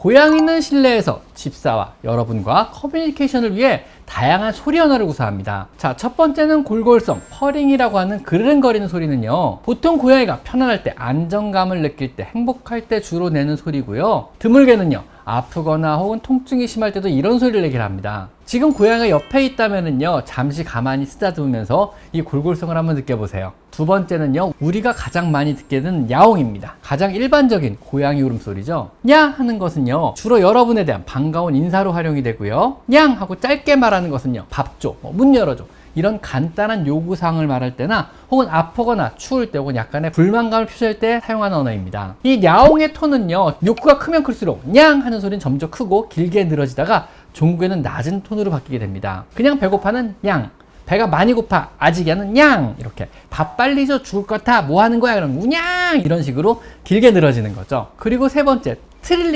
고양이는 실내에서 집사와 여러분과 커뮤니케이션을 위해 다양한 소리 언어를 구사합니다. 자, 첫 번째는 골골성, 퍼링이라고 하는 그르릉거리는 소리는요. 보통 고양이가 편안할 때, 안정감을 느낄 때, 행복할 때 주로 내는 소리고요. 드물게는요. 아프거나 혹은 통증이 심할 때도 이런 소리를 내기를 합니다. 지금 고양이가 옆에 있다면은요, 잠시 가만히 쓰다듬으면서 이 골골성을 한번 느껴보세요. 두 번째는요, 우리가 가장 많이 듣게 되는 야옹입니다. 가장 일반적인 고양이 울음소리죠. 냐 하는 것은요, 주로 여러분에 대한 반가운 인사로 활용이 되고요. 냥 하고 짧게 말하는 것은요, 밥 줘, 뭐문 열어줘. 이런 간단한 요구사항을 말할 때나 혹은 아프거나 추울 때 혹은 약간의 불만감을 표시할 때 사용하는 언어입니다. 이 야옹의 톤은요, 욕구가 크면 클수록 냥 하는 소리는 점점 크고 길게 늘어지다가 종구에는 낮은 톤으로 바뀌게 됩니다. 그냥 배고파는 양, 배가 많이 고파 아직이야는 양 이렇게 밥 빨리 줘 죽을 것 같아 뭐 하는 거야 그럼 우냥 이런 식으로 길게 늘어지는 거죠. 그리고 세 번째 트릴링